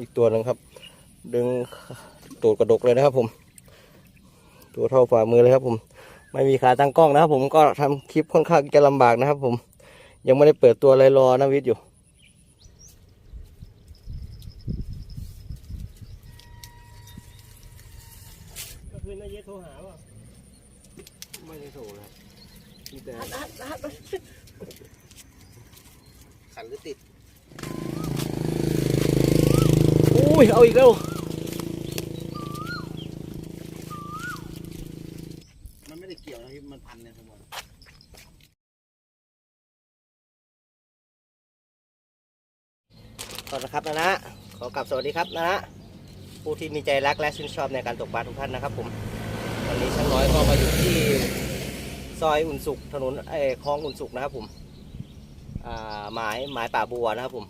อีกตัวหนึ่งครับ ดึงตูดกระดกเลยนะครับผม ตัวเท่าฝ่ามือเลยครับผม ไม่มีขาตั้งกล้องนะครับผมก็ทำคลิปค่อนข้างจะลำบากนะครับผม ยังไม่ได้เปิดตัวอะไรรอนะวิทย์อยู่ก็คือนายเยโทรหาว่าไม่ได้โทรเลยมีแต่ขันหรือติด อุ้ย เอาอีกแล้ว มันไม่ได้เกี่ยวนะพี่มันพันเนี่ยทั้งหมดก่อนนะครับนะนะ ขอกลับสวัสดีครับนะนะ ผู้ที่มีใจรักและชื่นชอบในการตกปลาทุกท่านนะครับผม วันนี้ช่างน้อยก็มาอยู่ที่ซอยอุ่นสุขถนนเออคลองอุ่นสุขนะครับผม อ่า หมายหมายป่าบัวนะครับผม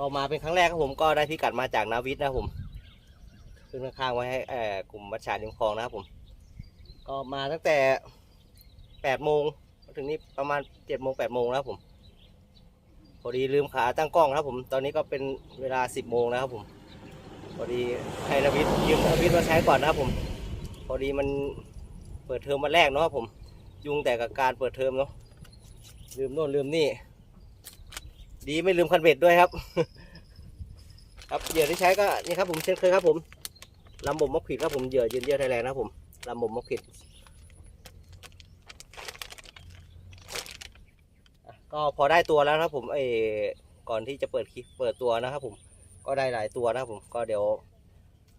ก็มาเป็นครั้งแรกครับผมก็ได้พิกัดมาจากนาวิทย์นะผมขึ้นข้างๆไว้ให้กลุ่มวัชชาริมคลองนะครับผม ก็มาตั้งแต่แปดโมงมาถึงนี่ประมาณเจ็ดโมงแปดโมงนะครับผมพอดีลืมขาตั้งกล้องครับผม ตอนนี้ก็เป็นเวลาสิบโมงนะครับผม พอดีให้นาวิทย์ยืมนาวิทย์มาใช้ก่อนนะครับผม พอดีมันเปิดเทอมวันแรกเนาะครับผม ยุ่งแต่กับการเปิดเทอมเนาะลืมโน่นลืมนี่ ดีไม่ลืมคันเบ็ดด้วยครับ ครับเหยื่อที่ใช้ก็นี่ครับผมเช่นเคยครับผมลำบ่มมกผิดครับผมเหยื่อยืนเดียวไทยแลนด์นะครับผมลำบ่มมกผิดก็พอได้ตัวแล้วครับผมเออก่อนที่จะเปิดคลิปเปิดตัวนะครับผมก็ได้หลายตัวนะครับผมก็เดี๋ยว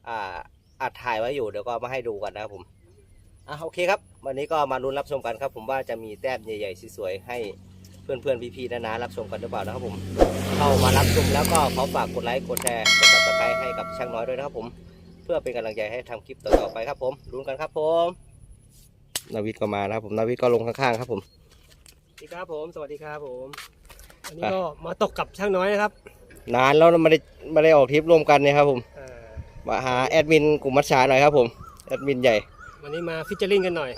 อ่าอัดถ่ายไว้อยู่เดี๋ยวก็มาให้ดูกันนะครับผมอะโอเคครับ วันนี้ก็มาลุ้นรับชมกันครับ ผมว่าจะมีแต้มใหญ่ๆสวยๆให้ เพื่อนๆพี่ๆนะนะรับชมกันหรือเปล่านะครับผมเข้ามารับชมแล้วก็ขอฝากกดไลค์กดแชร์กดซับสไครต์ให้กับช่างน้อยด้วยนะครับผม เพื่อเป็นกำลังใจให้ทำคลิปต่อๆไปครับผมลุ้นกันครับผมนาวิทย์ก็มานะครับผมนาวิทย์ก็ลงข้างๆครับผมสวัสดีครับผมสวัสดีครับผมวันนี้ก็มาตกกับช่างน้อยนะครับ นานแล้วไม่ได้ไม่ได้ออกทริปร่วมกันเนี่ยครับผมอ่ามาหาแอดมินกลุ่มมัชชาหน่อยครับผมแอดมินใหญ่ วันนี้มาฟิชเจอริงกันหน่อย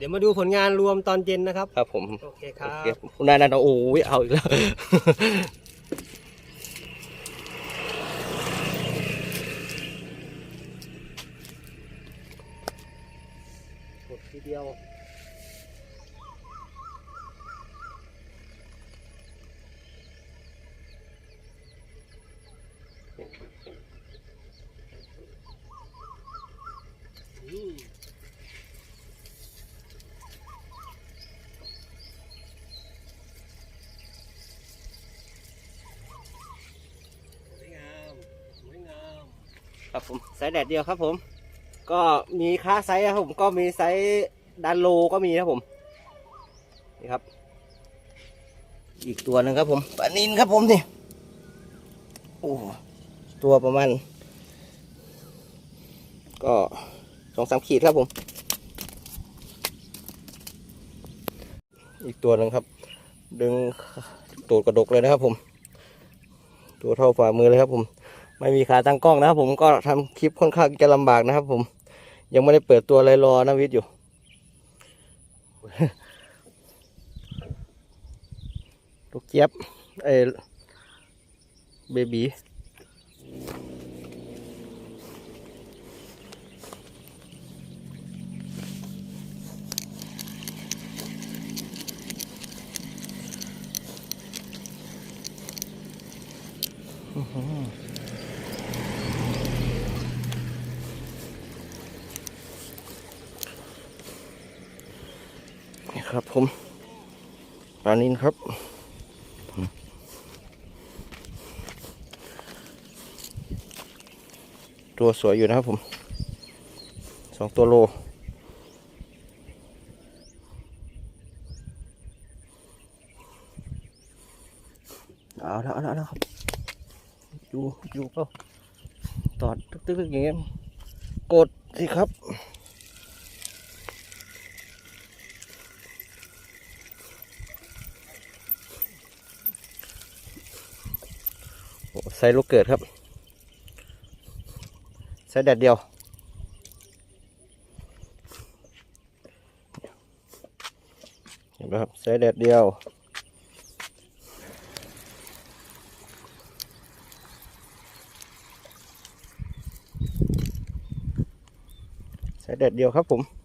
เดี๋ยวมาดูผลงานรวมตอนเย็นนะครับ ครับผมโอเคคโอรับเคคุณนายนันโอ้ยเอาอีกแล้วกดทีเดียว อืมสวยงามสวยงาม ครับ ผมไซส์แดดเดียวครับผม ก็มีค่าไซส์ครับผมก็มีไซส์ดันโลก็มีครับผมนี่ครับ อีกตัวหนึ่งครับผมปลานินครับผมนี่โอ้ตัวประมาณก็สองสามขีดครับผม อีกตัวหนึ่งครับ ดึงตูดกระดกเลยนะครับผม ตัวเท่าฝ่ามือเลยครับผม ไม่มีขาตั้งกล้องนะครับ ผมก็ทำคลิปค่อนข้างจะลำบากนะครับ ผม ยังไม่ได้เปิดตัวอะไรรอนะวิทย์อยู่ ลูกเจี๊ยบเออเบบี ครับผมปลานินครับตัวสวยอยู่นะครับผมสองตัวโลเอาแล้วเอาแล้วแล้วครับอยู่อยู่เปล่าตอดตึกตึกๆอย่างเงี้ยกดสิครับ ใไซลูกเกิดครับใไซแดดเดียว เห็นไหมครับไซแดดเดียวใไซแดดเดียวครับผม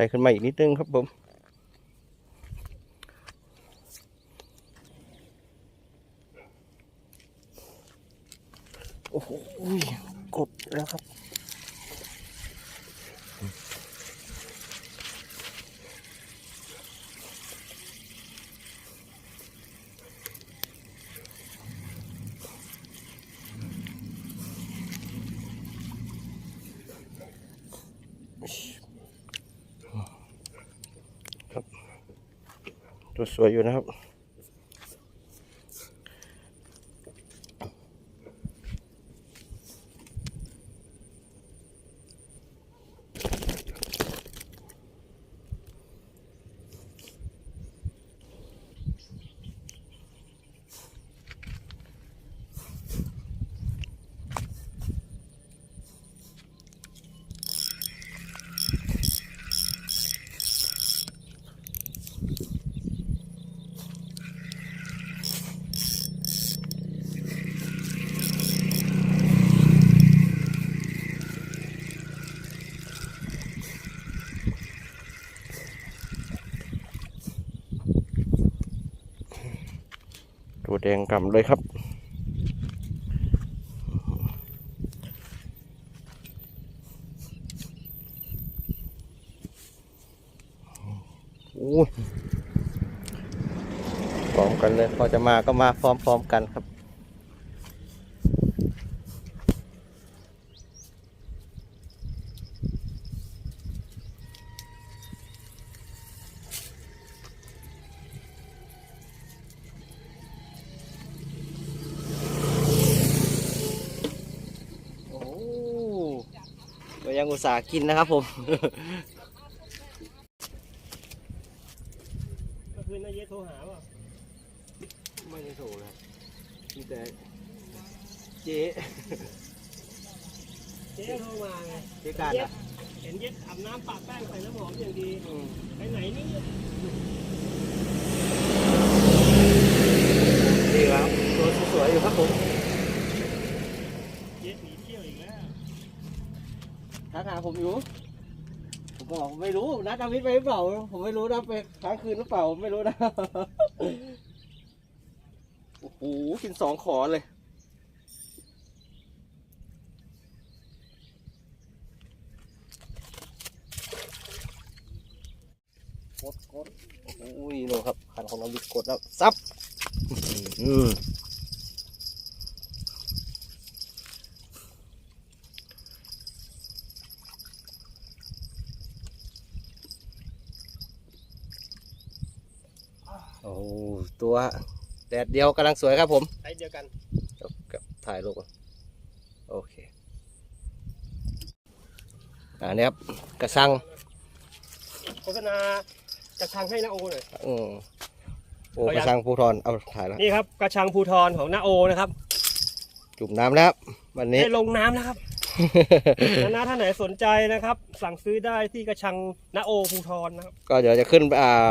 ส่ขึ้นมาอีกนิดนึงครับผมโอ้โหกดแล้วครับ สวยอยู่นะครับ งกำเลยครับโอ้พร้อมกันเลย พอจะมาก็มาพร้อมๆกันครับ โอ้ก็ยังอุ ตส่าห์กินนะครับผมก็คือนายเยโทรหาว่าไม่ได้โทรครับมีแต่เจ๊เจ๊โทรมาไงเจ๊การอะเห็นเย็ดอาบน้ำปะแป้งใส่น้ำหอมอย่างดีอืมไปไหนนี่ดีครับตัวสวยๆอยู่ครับผม เย็ดหนีเที่ยวอีกแล้ว ทักหา ผมอยู่ ผมบอกไม่รู้นัดอาวิทย์ไปหรือเปล่า ผมไม่รู้นะไปค้างคืนหรือเปล่าผมไม่รู้นะ โอ้โหกินสองขอเลย กดกดโอ้โหดูครับขันของน้องบิ๊กกดแล้ว ซับ อืมโอ้โห ตัวแดดเดียวกำลังสวยครับผมใช้เดียวกันเดี๋ยวกับถ่ายรูปก่อนโอเคอ่าเนี่ยครับกระชังโฆษณากระชังให้นาโอหน่อยอืมโอ้เอากยังระชังภูทรเอาถ่ายแล้วนี่ครับกระชังภูทรของนาโอนะครับจุ่มน้ำแล้ววันนี้ได้ลงน้ำแล้วครับนะท่านไหนสนใจนะครับ สั่งซื้อได้ที่กระชังนาโอภูทรนะครับ ก็เดี๋ยวจะขึ้นอ่า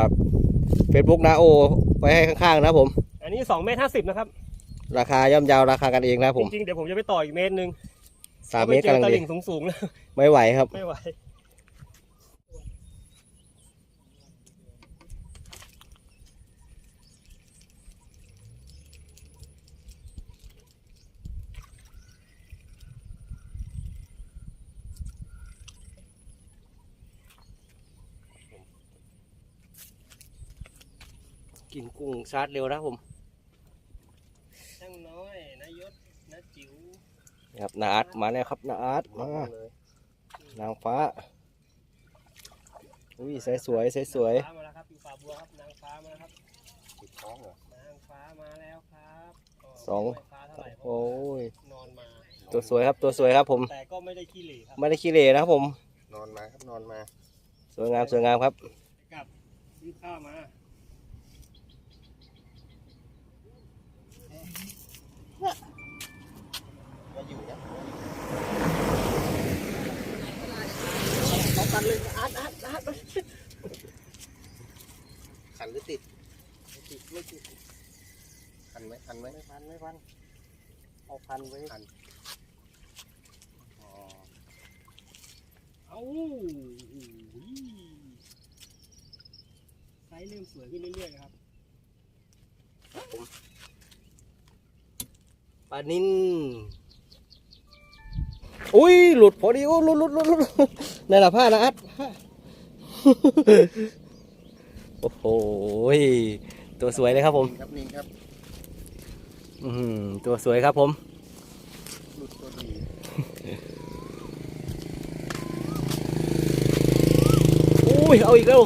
เฟซบุ๊กนาโอ ไว้ให้ข้างๆนะผม อันนี้2เมตรห้าสิบนะครับ ราคาย่อมเยาวราคากันเองนะผม จริงๆ เดี๋ยวผมจะไปต่ออีกเมตรหนึงสามเมตรพะกำลังไปเจอตดีลิ่งสูงๆแล้วไม่ไหวครับ ไม่ไหว กินกุ้งชาร์จเร็วนะผมช่างน้อยนายศนาจิ๋วนี่ครับนาอาร์ตมาแล้วครับนาอาร์ตมานางฟ้าอุ้ยสวยสวยสวยสวยฟ้ามาแล้วครับอยู่ป่าบัวครับนางฟ้ามาแล้วครับติดท้องเหรอนางฟ้ามาแล้วครับก็สองไม่ฟ้าเท่าไหร่เพราะโอ้ยนอนมาตัวสวยครับตัวสวยครับผมแต่ก็ไม่ได้ขี้เหร่ครับไม่ได้ขี้เหร่นะครับผม นอนมาครับนอนมา สวยงามสวยงามครับกลับซื้อข้าวมา ก็อยู่นะ เขากันเลยอั ดอัดอัดขันหรือติดไม่ติดไม่ติดขันไหมขันไหมไม่พันไม่พันเอาพันไว้ขันอ๋อเอ้าไซส์เริ่มสวยขึ้นเรื่อยๆครับปลานินอุ้ยหลุดพอดีโอ้หลุดหลุดหลุดหลุด นั่นแหละผ้านะอัดผ้าโอ้โหตัวสวยเลยครับผมนี่ครับนี่ครับอื้อหือตัวสวยครับผมหลุดตัวดีอุ้ยเอาอีกแล้ว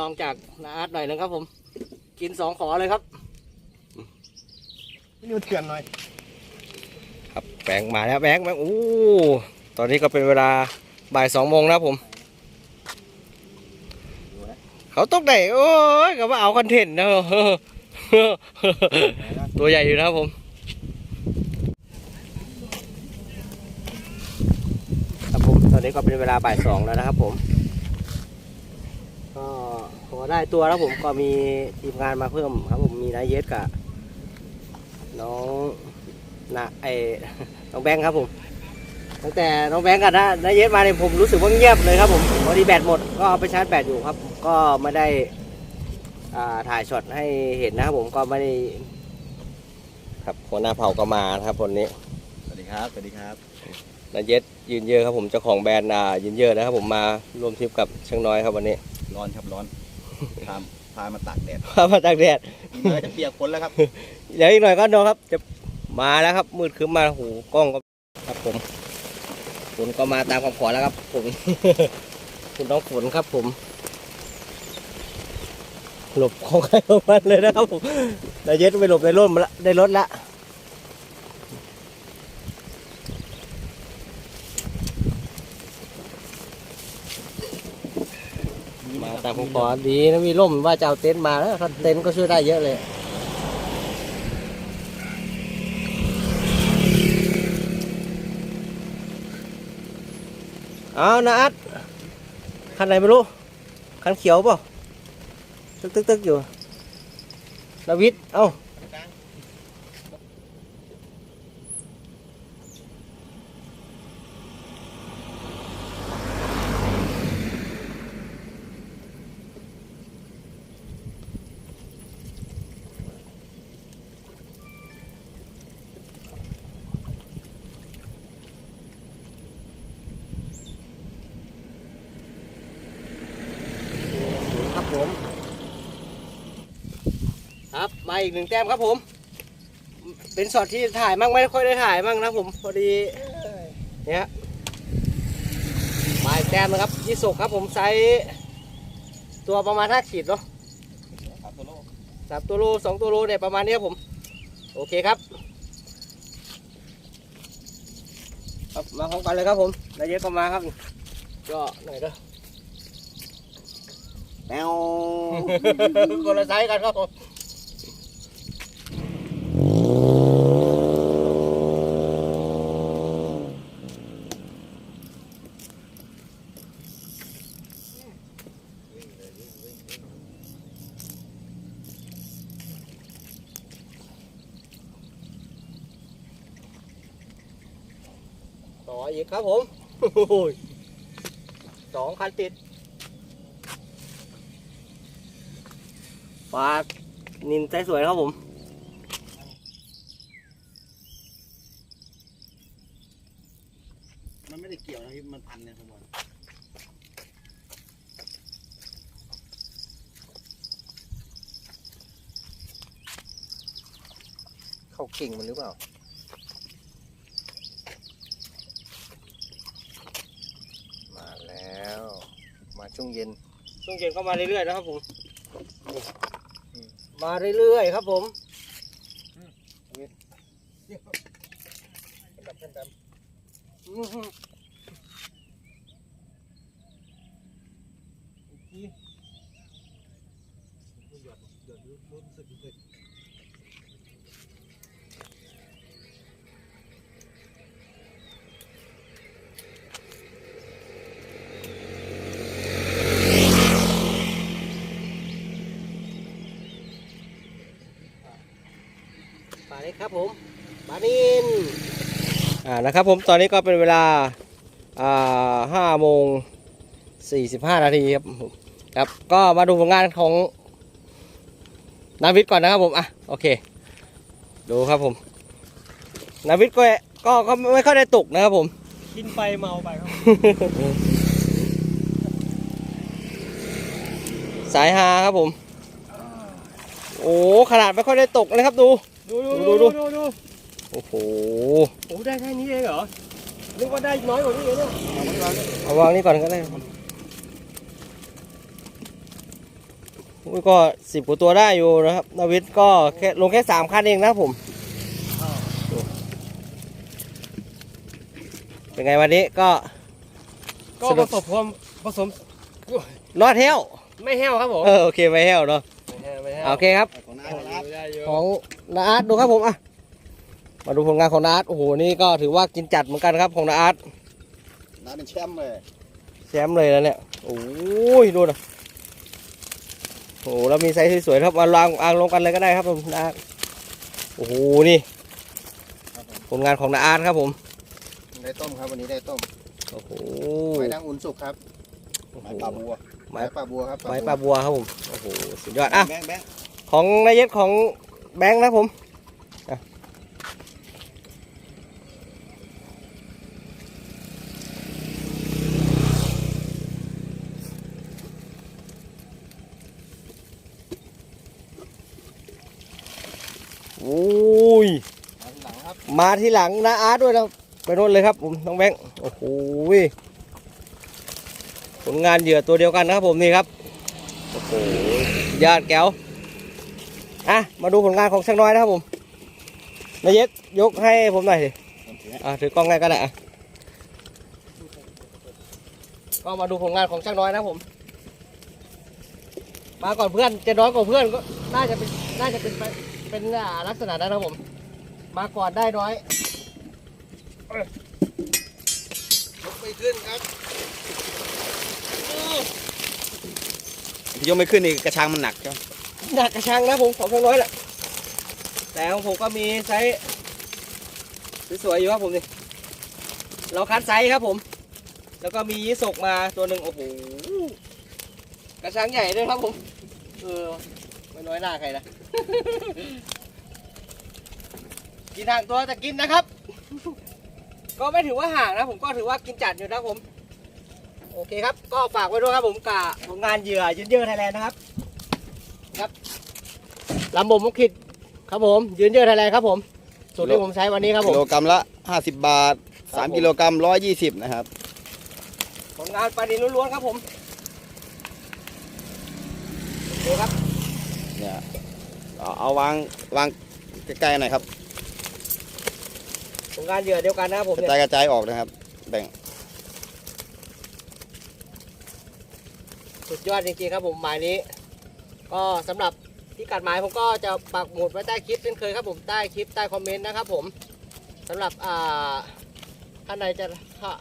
ลองจากนาอาร์ตหน่อยนะครับผม กินสองขอเลยครับนี่มันเถื่อนหน่อย ครับแบงค์มาแล้วแบงค์แบงค์โอ้ตอนนี้ก็เป็นเวลาบ่ายสองโมงนะครับผม เขาตกไหนโอ้ยก็ว่าเอาคอนเทนต์นะตัวใหญ่อยู่นะครับผมครับผมตอนนี้ก็เป็นเวลาบ่ายสองแล้วนะครับผมก็ พอได้ตัวแล้วผมก็มีทีมงานมาเพิ่มครับผมมีนายเยสกับน้องนะไอน้องแบงค์ครับผมตั้งแต่น้องแบงค์กับน้านายเยสมาเนี่ยผมรู้สึกว่าเงียบเลยครับผมพอดีแบตหมดก็เอาไปชาร์จแบตอยู่ครับ ก็ไม่ได้อ่าถ่ายช็อตให้เห็นนะครับผมก็ไม่ได้ครับหัวหน้าเผ่าก็มานะครับคนนี้สวัสดีครับสวัสดีครับนายเยสยืนเยอะครับผมเจ้าของแบรนด์อ่ายืนเยอะนะครับผมมาร่วมทริปกับช่างน้อยครับวันนี้ร้อนครับร้อน พาพามาตากแดดพามาตากแดดอีกหน่อยจะเปียกฝนแล้วครับเดี๋ยวอีกหน่อยก็โดนครับ จะมาแล้วครับ มืดขึ้นมาหูกล้องก็ครับผมฝนก็มาตามคำขอแล้วครับ ผมคุณน้องฝนครับ ผม หลบของใครของมันเลยนะครับผมนายเย็ดไปหลบในรถมาละในรถละ มาตามคำขอดีนะมีร่มว่าจะเอาเต็นท์มาแล้วเต็นท์ก็ช่วยได้เยอะเลย เอานะอัดคันไหนไม่รู้ คันเขียวเปล่าตึกตึกตึกอยู่นาวิทย์เอ้าครับผม ครับมา อีกหนึ่งแต้มครับผม เป็นช็อตที่ถ่ายมั่งไม่ค่อยได้ถ่ายมั่งนะผมพอดีเนี่ยมาอีกแต้มนะครับยี่สกครับผมไซส์ตัวประมาณห้าขีดเนาะครับตัวโลกสามตัวโลสองตัวโลเนี่ยประมาณนี้ครับผม โอเคครับครับมาพร้อมกันเลยครับผมนายเยอะก็มาครับก็หน่อยเด้อแมวคนละไซส์กันครับผม ครับผมสองคันติด ปลา นินใจสวยครับผมมันไม่ได้เกี่ยวนะพี่มันพันเนี่ยผมบอกเขาเข่งมันหรือเปล่า งเย็นช่วงเย็นก็มาเรื่อยๆนะครับผม มาเรื่อยๆครับผม อื้อหือมาเลย ครับผมมานินอ่านะครับผมตอนนี้ก็เป็นเวลาอ่าห้าโมงสี่สิบห้านาทีครับผมครับก็มาดูผลงานของนาวิทย์ก่อนนะครับผมอะโอเค ดูครับผม นาวิทย์ก็ก็ก็ไม่ค่อยได้ตกนะครับผม กินไปเมาไปครับ สายฮาครับผม โอ้ขนาดไม่ค่อยได้ตกเลยครับดู ดูดูดูดูดูดูดูโอ้โหโอ้ได้แค่นี้เองเหรอนึกว่าได้น้อยกว่านี้เองเนี่ยเอาวางนี่ก่อนก็ได้ครับอุ้ยก็สิบกว่าตัวได้อยู่นะครับนาวิทย์ก็แค่ลงแค่สามคันเองนะครับผมเป็นไงวันนี้ก็ก็สนุผกสมความผสมรอดเที่ยวไม่แห้วครับผมเออโอเคไม่แห้วเนาะไม่แห้วไม่แห้วโอเคครับ ของ น้าครับได้เยอะของนาอาร์ตดูครับผมอะมาดูผลงานของนาอาร์ตโอ้โหนี่ก็ถือว่ากินจัดเหมือนกันครับของนาอาร์ตน้าเป็นแชมป์เลยแชมป์เลยแล้วเนี่ยโอ้ยดูนะโอ้โหแล้วมีไซส์สวยๆครับมาลางอ่างลงกันเลยก็ได้ครับผมนาอาร์ตโอ้โหนี่ผลงานของนาอาร์ตครับผมได้ต้มครับวันนี้ได้ต้มโอ้โหไม้ดังอุ่นสุกครับโอ้โหไม้ปลาบัวไม้ไม้ปลาบัวครับไม้ปลาบัวครับผมโอ้โหสุดยอดอะแบงค์แบงค์ของนายเย็ดของ แบงค์นะผมโอ้ย มาที่หลังนะอาร์ตด้วยนะไปโน่นเลยครับผมน้องแบงค์โอ้โหผลงานเหยื่อตัวเดียวกันนะครับผมนี่ครับ โอ้โหยอดแก้ว อะมาดูผลงานของช่างน้อยนะครับผมนายเย็ดยกให้ผมหน่อยสิอะถือกล้องไงก็ได้อะก็มาดูผลงานของช่างน้อยนะครับผม มาก่อนเพื่อนจะน้อยกว่าเพื่อนก็น่าจะเป็นน่าจะเป็นไปเป็นอ่าลักษณะนั้นนะครับผม มาก่อนได้น้อยยกไม่ขึ้นครับยกไม่ขึ้นนี่กระชังมันหนักครับห หนักกระชังนะผมของช่างน้อยแหละแต่ของผมก็มีไซส์สวยๆอยู่ครับผมนี่เราคัดไซส์ครับผม แล้วก็มียีสกมาตัวหนึ่งโอ้โหกระชังใหญ่ด้วยครับผมเออไม่น้อยหน้าใครนะกินห่างตัวแต่กินนะครับ ก็ไม่ถือว่าห่างนะ ผมก็ถือว่ากินจัดอยู่นะผม โอเคครับ ก็ฝากไว้ด้วยครับผมกับผลงานเหยื่อยืนเยอะไทยแลนด์นะครับ ลำบ่มมุกขิดครับผม ยืนเยอะไทยแลนด์ครับผม สูตรที่ผมใช้วันนี้ครับผกิมโลกรัมละ 50 บาท ครับผม 3 กิโลกรัม 120 นะครับ ผลงานปลาดินล้วนๆครับผมโอเคครับ เนี่ยเอาเอาวางวางใกล้ๆหน่อยครับผลงานเหยื่อเดียวกันนะครับผมกระเนี่ย จายกระจายออกนะครับ แบ่งสุดยอดจริงๆครับผมหมายนี้ ก็สำหรับ ที่กัดหมายผมก็จะปักหมุดไว้ใต้คลิปเช่นเคยครับผมใต้คลิปใต้คอมเมนต์นะครับผมสำหรับอ่าท่านใดจะ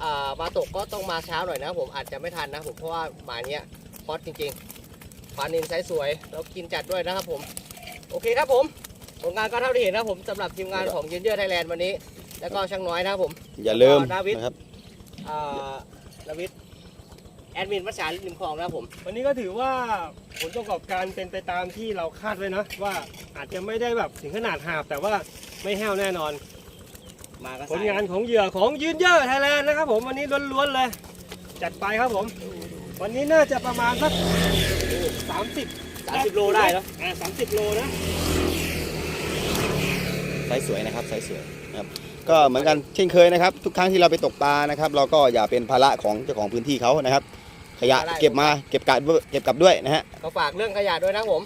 อ่ามาตกก็ต้องมาเช้าหน่อยนะครับผมอาจจะไม่ทันนะครับผมเพราะว่าหมายเนี้ยฮอตจริงๆปลานินไซส์สวยแล้วกินจัดด้วยนะครับผมโอเคครับผมผลงานก็เท่าที่เห็นนะครับผมสำหรับทีมงานของยืนเยือไทยแลนด์วันนี้ แล้วก็ช่างน้อยนะครับผม อย่าลืมแล้วก็ดาวิดนะครับอ่าลวิทย์แอดมินวัชชาลิมคลองนะครับผม วันนี้ก็ถือว่า ผลประกอบการเป็นไปตามที่เราคาดไว้นะว่าอาจจะไม่ได้แบบถึงขนาดหาบแต่ว่าไม่แห้วแน่นอน มาก็ผลงานของเหยื่อของยืนเยอะไทยแลนด์นะครับผมวันนี้ล้วนๆเลย จัดไปครับผม วันนี้น่าจะประมาณสักสามสิบสามสิบโลได้แล้วอ่าสามสิบโลนะไซส์สวยนะครับไซส์สวยนะครับก็เหมือนกันเช่นเคยนะครับ ทุกครั้งที่เราไปตกปลานะครับ เราก็อย่าเป็นภาระของเจ้าของพื้นที่เขานะครับ ขยะเก็บมาเก็บกลับด้วยเก็บกลับด้วยนะฮะก็ฝากเรื่องขยะด้วยนะครับผม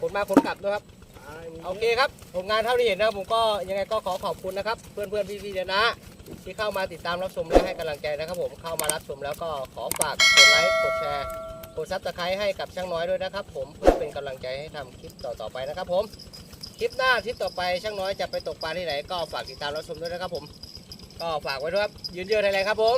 คนมาคนกลับด้วยครับโอเคครับผลงานเท่าที่เห็นนะครับผมก็ยังไงก็ขอขอบคุณนะครับ เพื่อนเพื่อนๆพี่ๆเนี่ยนะที่เข้ามาติดตามรับชมและให้กำลังใจนะครับ ผมเข้ามารับชมแล้วก็ขอฝากกดไลค์กดแชร์กดซับสไครต์ให้กับช่างน้อยด้วยนะครับ ผมเพื่อเป็นกำลังใจให้ทำคลิปต่อๆไปนะครับ ผมคลิปหน้าคลิปต่อไปช่างน้อยจะไปตกปลาที่ไหนก็ฝากติดตามรับชมด้วยนะครับ ผม ก็ฝากไว้ด้วยครับยืนเยืนไทยแลนด์ครับผม